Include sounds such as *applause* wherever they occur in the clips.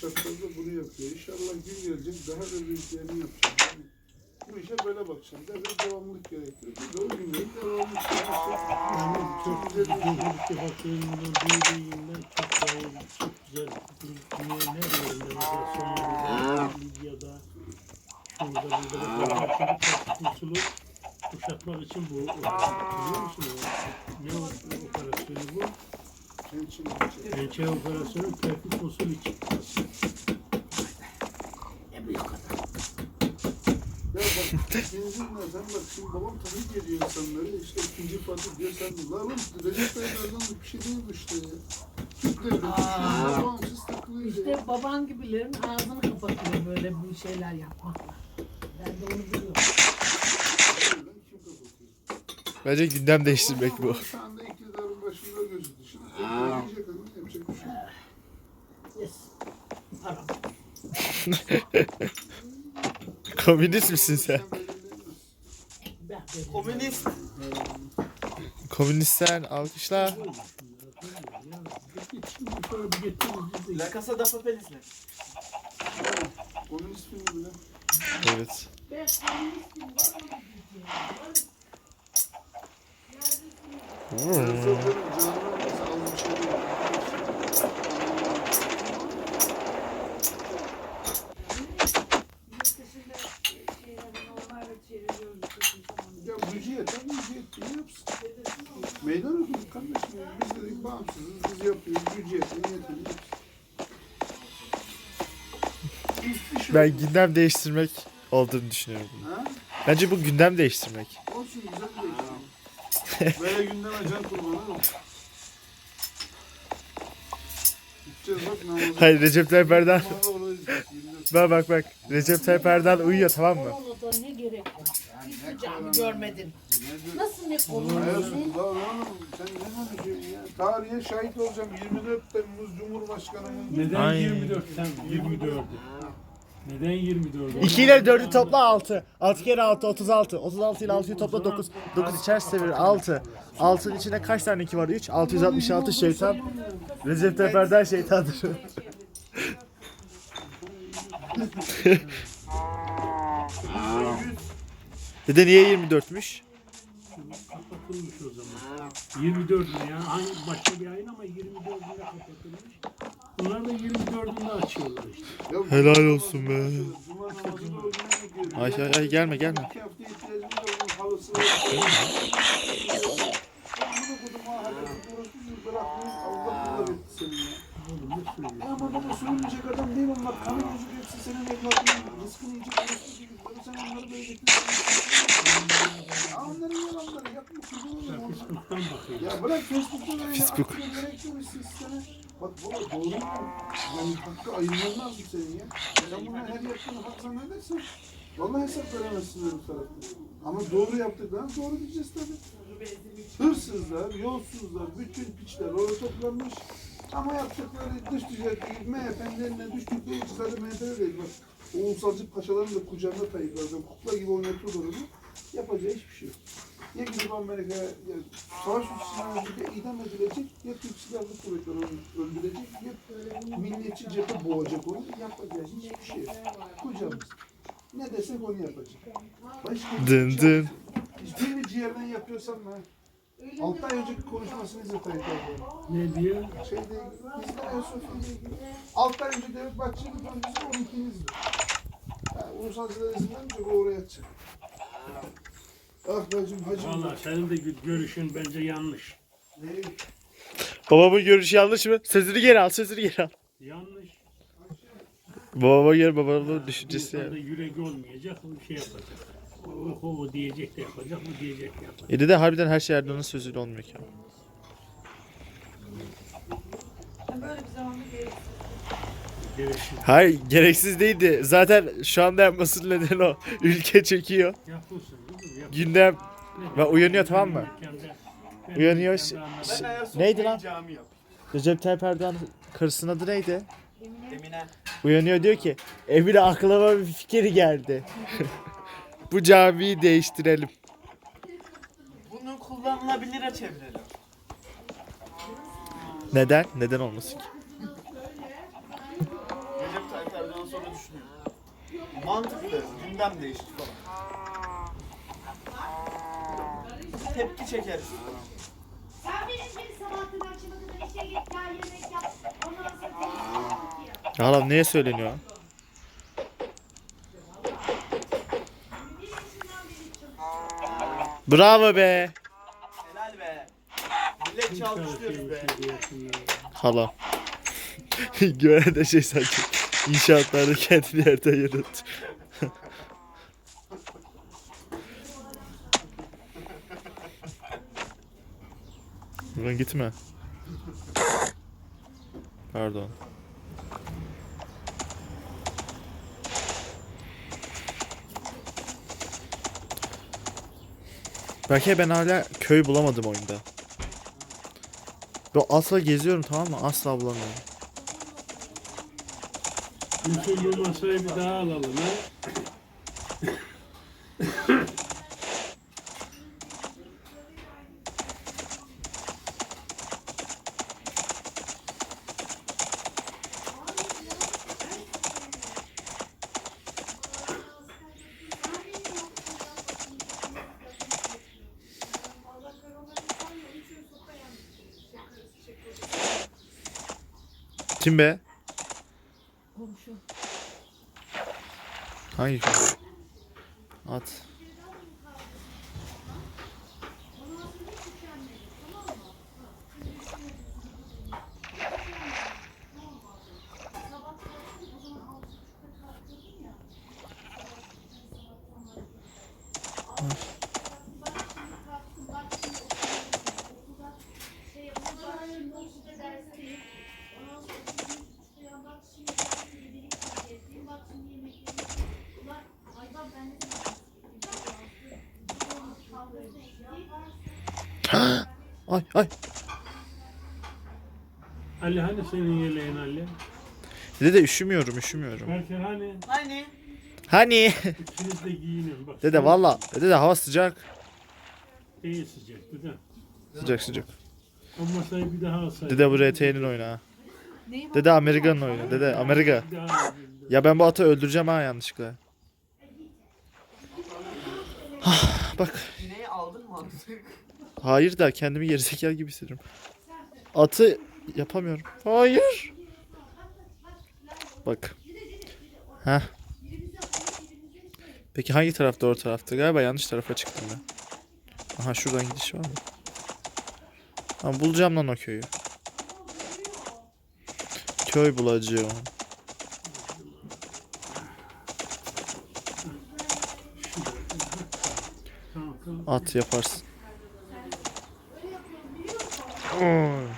şartlarda bunu yapıyor. İnşallah gün gelecek daha da büyüklerini yapacak. Yani bu işe böyle bakacağım. Devlet devamlılık gerekiyor. Bir de o Yani gerekiyor. çok güzel bir bakıyorum büyüdüğünden çok daha çok güzel. Ne, ne ben mesela Somali'de, Libya'da, şurada burada da kurtuluşu kuşatmak için bu biliyor musun? o? Ne operasyonu bu? Pençe operasyonu Kerkük usul için. Ya bak benzin nereden bak şimdi babam tahrik ediyor insanları işte ikinci parti diyor sen de la oğlum Recep Tayyip Erdoğan da bir şey değil bu işte ya. Türk devleti Aa. takılıyor ya. İşte baban gibilerin ağzını kapatıyor böyle bu şeyler yapmakla. Ben de onu biliyorum. Bence gündem değiştirmek bu Şu anda iktidarın başında gözüktü. Şimdi diyecek adam yapacak bir şey yok. Yes. Param. *laughs* Komünist misin sen? Komünist. Komünistler alkışla. Şimdi sonra bir getiririz biz de. La Casa de Papel izle. Komünist filmi bile. Evet. Ben Ben gündem değiştirmek olduğunu düşünüyorum. Ha? Bence bu gündem değiştirmek. Olsun güzel değişti. *laughs* Böyle gündeme can kurbanı yok. Gideceğiz bak. Hayır Recep Tayyip Erdoğan. 24 Bak bak bak. Recep Tayyip Erdoğan uyuyor tamam mı? Ona da ne gerek var? Hiçbir cami görmedin. Nasıl ne Hayatım, konuşuyorsun? la oğlum sen ne konuşuyorsun ya? Tarihe şahit olacağım 24 Temmuz Cumhurbaşkanı'nın Neden Ay. 24'ten 24'ü? Neden 24'ü? 2 ile 4'ü topla 6. 6 kere 6 36. 36 ile 6'yı topla 9. 9 içerse verir 6. 6'nın içinde kaç tane 2 var? 3. 666 şeytan. Recep Tayyip Erdoğan şeytandır. *laughs* Dede niye 24'müş? Kapatılmış o zaman. 24 mü ya? Aynı başka bir ayın ama 24'ünde kapatılmış. Bunlar da 24'ünde açıyorlar işte. Helal olsun be. Ay ay ay gelme gelme. İki hafta ihtiyacımız var onun halısı var. Amına kodum ha hakikaten orası bir bırakmayın Allah kullar etti seni ya. Oğlum ne söylüyorsun? Ama baba sürünmeyecek adam değil onlar. Kanı yüzük hepsi senin evladının. Rızkını yiyecek. Sen onları beğeneceksin. Onların yalanları yapma. Sen Facebook'tan bakıyorsun. Ya bırak Facebook'ta böyle Facebook. gerek yok sisteme. Bak baba doğru mu? Yani hakkı ayırman lazım senin ya. Sen buna her yaptığını hak zannedersen vallahi hesap veremezsin öbür tarafta. Ama doğru yaptıklarını doğru diyeceğiz tabii. Hırsızlar, yolsuzlar, bütün piçler orada toplanmış. Ama yaptıkları dış ticaret, MHP'nin eline düştükleri için sadece MHP'de değil bak. O ulusalcı paşaların da kucağında Tayyip Erdoğan kukla gibi oynatıyorlar onu. Yapacağı hiçbir şey yok. Ya gidip Amerika'ya ya savaş suçundan önce idam edilecek ya Türk Silahlı Kuvvetleri onu öldürecek ya milliyetçi cephe boğacak onu. Yapacağı hiçbir şey yok. Kucağımız. Ne desek onu yapacak. Başka Dın şey dın. Hiçbirini ciğerden yapıyorsan ben. Altı ay önceki konuşmasını izle Tayyip Erdoğan. Ne diyor? Şeyde bizde Ayasofya'da ilgili. Altı ay önce Devlet Bahçeli'nin projesi 12. izle. Ulusalcılar izin vermeyecek o oraya atacak. Ah bacım hacım. Valla senin de gö- görüşün bence yanlış. Ne? Babamın görüşü yanlış mı? Sözünü geri al sözünü geri al. Yanlış. Babama göre babanın düşüncesi İnsanda yani. yürek olmayacak, bir şey yapacak. O, o diyecek de yapacak, bu diyecek de yapacak. E dede harbiden her şey Erdoğan'ın sözüyle olmuyor ki. Böyle bir zamanda gereksiz. Gereksiz. Hayır gereksiz değildi. Zaten şu anda yapmasının nedeni o. Ülke çekiyor. Yapılsın kızım, yap. Gündem ve uyanıyor tamam mı? Uyanıyor. Ben Ayasofya'yı Neydi lan? cami yap. Recep Tayyip Erdoğan karısının adı neydi? Emine. Uyanıyor diyor ki Emine aklıma bir fikir geldi. *laughs* Bu camiyi değiştirelim. Bunu kullanılabilire çevirelim. Neden? Neden olmasın ki? sonra düşünüyorum. Mantıklı, gündem değişti falan. Tepki çekeriz. Sen benim gibi sabahtan akşama kadar işe git gel yemek yap. Ondan sonra televizyon bak ya. Hala neye söyleniyor? Bravo be. Helal be. Millet alkışlıyoruz be. Hala. *laughs* Güven de şey sanki. İnşaatlarda kendini yerden yarat. Buradan gitme. Pardon. Belki ben hala köy bulamadım oyunda. Ben asla geziyorum tamam mı? Asla bulamıyorum. Bu masayı bir daha alalım ha. Kim be? Komşu. Hangi köy? At. Ay ay. Ali hani senin yeleğin Ali? Dede üşümüyorum üşümüyorum. Berker hani? Hani? Hani? İkiniz de giyinin. Bak, Dede valla. Dede de hava sıcak. İyi sıcak dede. Sıcak sıcak. O masayı bir daha alsaydın. Dede bu RT'nin oyunu ha. Neyi? Dede Amerika'nın oyunu. Dede Amerika. Bir daha alayım. Ya ben bu atı öldüreceğim ha yanlışlıkla. Bak. İğneyi aldın mı artık? Hayır da kendimi gerizekalı gibi hissediyorum. Atı yapamıyorum. Hayır. Bak. Heh. Peki hangi taraf doğru tarafta? Galiba yanlış tarafa çıktım ben. Aha şuradan gidiş var mı? Ama bulacağım lan o köyü. Köy bulacağım. At yaparsın. Oy.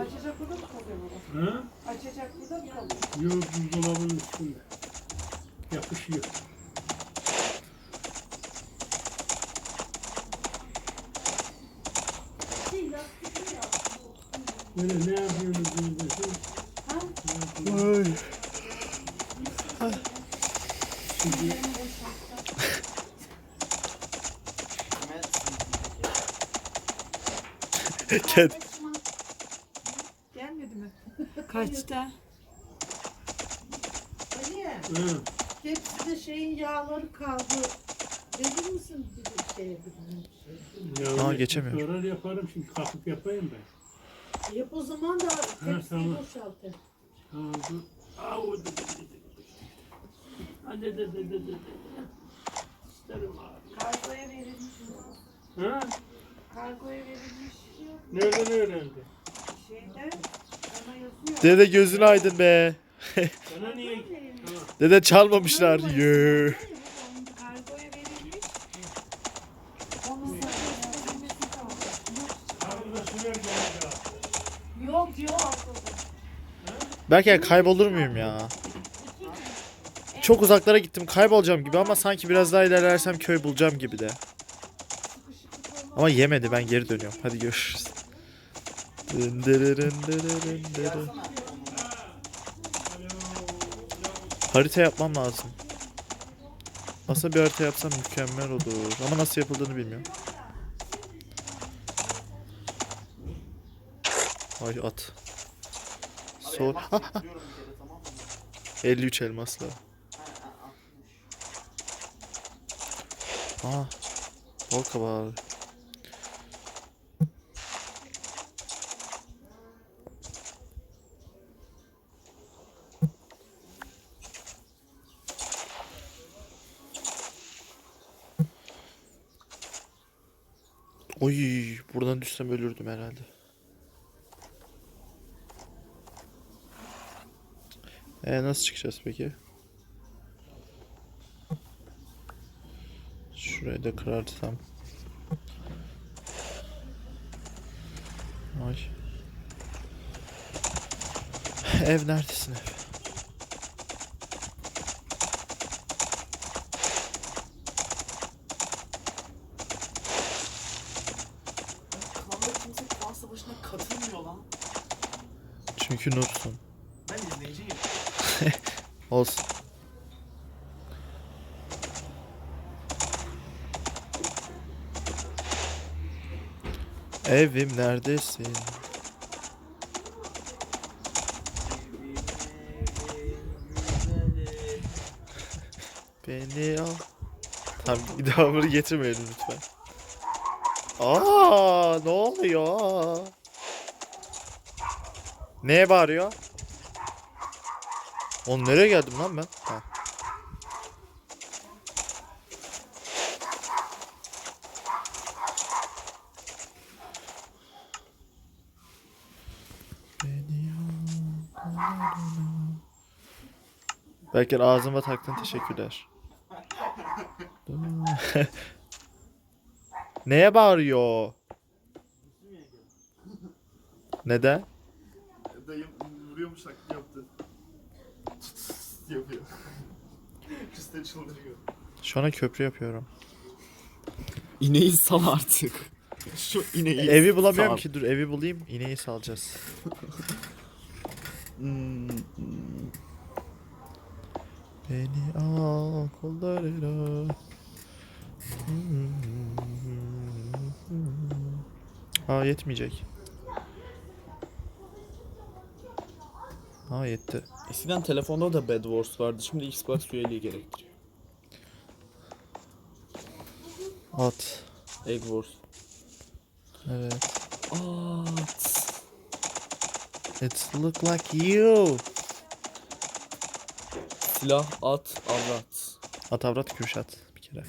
Açacak burada mı kalıyor bu? Ha? Açacak burada mı kalıyor? Yok buzdolabının üstünde. Yapışıyor. Böyle ne yapıyorsunuz burada siz? Ay. Şimdi Ked. Gelmedi mi? Kaçta? Ali, ha, hepsi de şeyin yağları kaldı. Verir misin bir şeye şey? ya Aa, geçemiyor. Sorar yaparım şimdi kalkıp yapayım ben. Yap o zaman da tepsiyi tamam. boşaltın. Tamam dı, dı, dı. Hadi de de de de de. İsterim abi. Kargoya verilmiş. Ha? Kargoya verilmiş Nereden öğrendi? şeyde ama yazıyor. Dede gözün aydın be. Bana niye? Tamam. Dede çalmamışlar. Yee. Kargoya verilmiş. Onun satın verilmesi kaldı. Abi da sürer geldi abi. Yok yok. Belki kaybolur muyum ya? Çok uzaklara gittim kaybolacağım gibi ama sanki biraz daha ilerlersem köy bulacağım gibi de. Ama yemedi ben geri dönüyorum. Hadi görüşürüz. Harita yapmam lazım. Aslında bir harita yapsam mükemmel olur. Ama nasıl yapıldığını bilmiyorum. Ay at. Mı? 53 elmasla. Aa. Bol kabağı. Oy, buradan düşsem ölürdüm herhalde. E nasıl çıkacağız peki? Şurayı da kırarsam. Ay. Ev neredesin ev? Çünkü noobsun. Ben izleyiciyim. Olsun. Evim neredesin? *laughs* Beni al. Tamam devamını getirmeyelim lütfen. Aa, ne oluyor? Neye bağırıyor? Oğlum nereye geldim lan ben? Ha. Belki ağzıma taktın teşekkürler. *laughs* Neye bağırıyor? Neden? Dayım vuruyormuş taklidi yaptı. *laughs* yapıyor. *laughs* Üstte çıldırıyor. Şu an köprü yapıyorum. İneği sal artık. *laughs* Şu ineği Evi bulamıyorum sal. ki dur evi bulayım ineği salacağız. Hmm, Beni al kollarına. Aa yetmeyecek. Aa yetti. Eskiden telefonda da Bed Wars vardı. Şimdi Xbox üyeliği gerektiriyor. At. Egg Wars. Evet. At. It's look like you. Silah at avrat. At avrat Kürşat bir kere.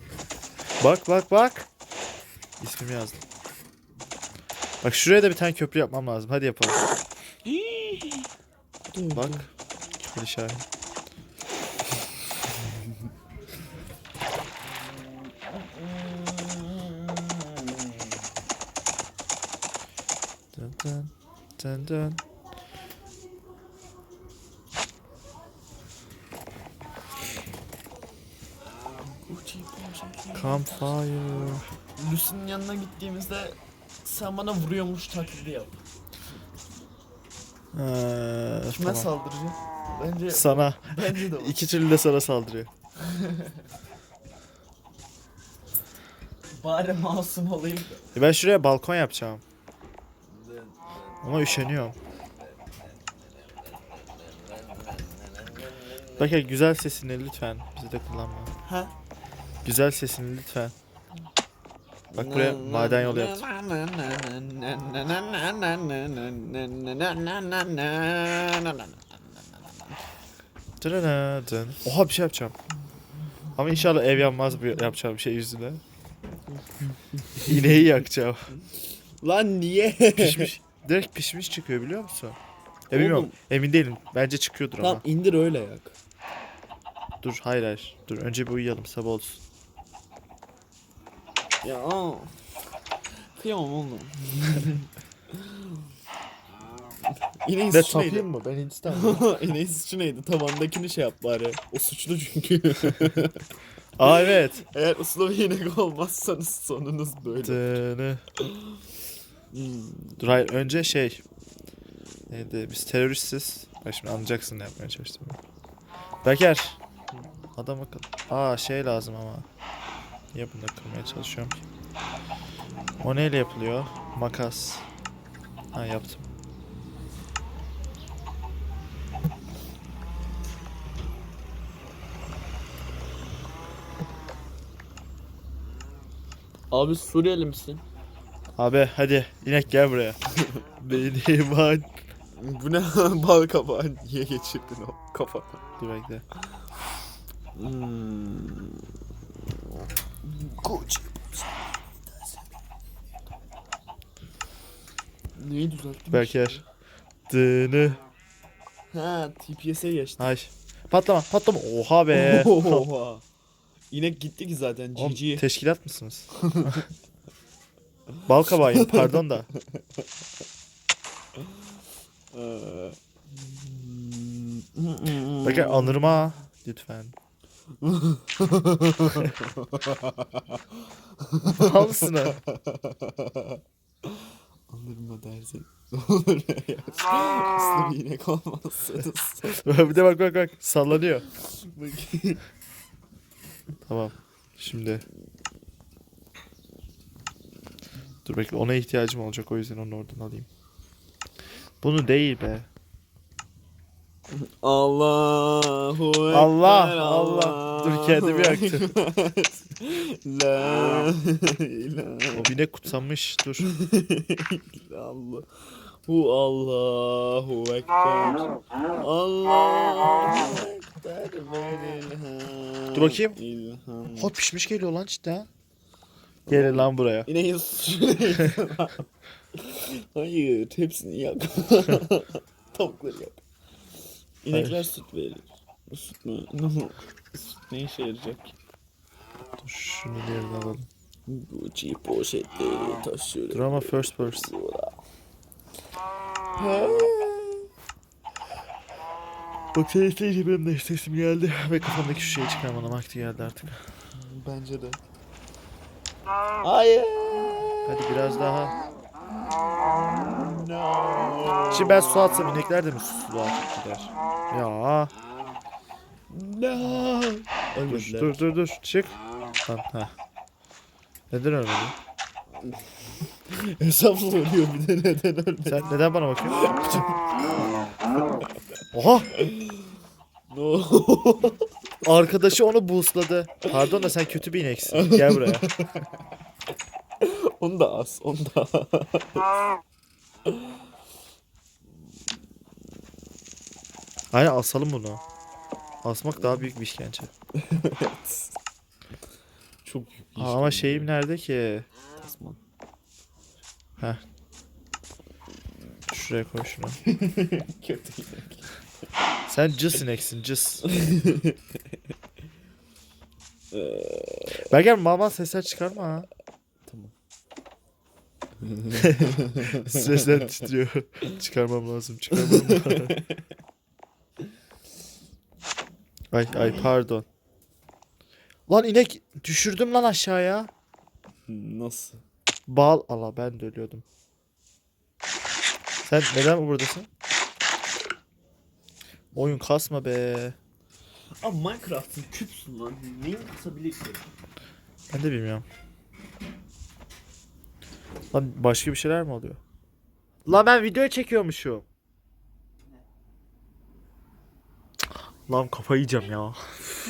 *laughs* bak bak bak. İsmimi yazdım. Bak şuraya da bir tane köprü yapmam lazım. Hadi yapalım. Bak. Köprü şahin. Dın dın dın dın. Campfire. Lucy'nin yanına gittiğimizde sen bana vuruyormuş taklidi yap. Ee, Kime tamam. saldıracağım? Bence Sana. *laughs* bence de o. İki türlü de sana saldırıyor. *laughs* Bari masum olayım. E ben şuraya balkon yapacağım. Ama üşeniyorum. Bak ya güzel sesini lütfen bizi de kullanma. Ha? Güzel sesini lütfen. Bak buraya maden yolu yaptım. Oha bir şey yapacağım. Ama inşallah ev yanmaz bu yapacağım şey yüzüne. İneği yakacağım. Lan niye? Pişmiş. Direkt pişmiş çıkıyor biliyor musun? Ya bilmiyorum. Oğlum. Emin değilim. Bence çıkıyordur Tamam ama. indir öyle yak. Dur hayır hayır. Dur önce bir uyuyalım sabah olsun. Ya aa. Kıyamam oğlum. İneğin Ne suçu neydi? tapayım mı? Ben Hindistan. *laughs* İneğin suçu neydi? Tabandakini şey yap bari. O suçlu çünkü. *laughs* Aa evet. Eğer uslu bir inek olmazsanız sonunuz böyle. Hmm. Dur hayır önce şey. Neydi? Biz teröristiz. Bak şimdi anlayacaksın ne yapmaya çalıştığımı. Berker. Adam akıl. Aa şey lazım ama. Niye bunu da kırmaya çalışıyorum ki? O neyle yapılıyor? Makas. Ha yaptım. Abi Suriyeli misin? Abi hadi inek gel buraya. *laughs* Beni var. Bu ne *laughs* bal kabağı niye geçirdin o kafana? Dur bekle. Hmm. Koç. Neyi düzelttin? Berker. Dını. Ha TPS'e geçti. Ay. Patlama patlama. Oha be. *laughs* Oha. İnek gitti ki zaten Oğlum, GG. teşkilat mısınız? *laughs* Bal pardon da. *laughs* Ee, Berker anırma lütfen. Mal mısın ha? Anırma dersin. Olur ya. Aslı bir inek olmazsınız. *laughs* bir de bak bak bak sallanıyor. *laughs* Tamam. Şimdi. Dur bekle ona ihtiyacım olacak o yüzden onu oradan alayım. Bunu değil be. Allahu Ekber. Allah, Allah. Dur, kendimi yaktım. *laughs* La ilahe O binek kutsanmış. Dur. illallah. Hu Allahu Ekber. Allahu Ekber. Dur bakayım. İlham. Hot pişmiş geliyor lan cidden. Gelin lan buraya. İneği *laughs* Hayır, hepsini yak. *laughs* Tavukları yak. İnekler Hayır. süt verir. Süt mü? *laughs* süt ne işe yarayacak? Dur şunu yerine alalım. Gucci poşetleri taşıyorum. Dur ama first person. Bak sen isteyince benim de sesim geldi. Ve kafamdaki şu şeyi çıkarmanın vakti geldi artık. Bence de. Hayır. Hadi biraz daha. Şimdi ben su atsam inekler de mi atıp gider? Ya. No. Dur Ölmediler. dur dur dur. Çık. Lan ha. Neden ölmedi? Hesap soruyor bir de neden ölmedi? Sen neden bana bakıyorsun? Oha! No. Arkadaşı onu boostladı. Pardon da sen kötü bir ineksin. Gel buraya. Onu da az. Onu da Aynen asalım bunu. Asmak daha büyük bir işkence. Çok büyük bir Aa, ama şeyim nerede ki? Tasman. Şuraya koy şunu. *laughs* Kötü inek. Sen cız ineksin cız. *laughs* Berger mama sesler çıkarma ha. *laughs* Sesler titriyor. Çıkarmam lazım çıkarmam lazım. ay ay pardon. Lan inek düşürdüm lan aşağıya. Nasıl? Bal Allah ben de ölüyordum. Sen neden buradasın? Oyun kasma be. Abi Minecraft'ın küpsün lan. Neyin kısabilir ki? Ben de bilmiyorum. Lan başka bir şeyler mi oluyor? Lan ben video çekiyormuşum. Lan kafayı yiyeceğim ya.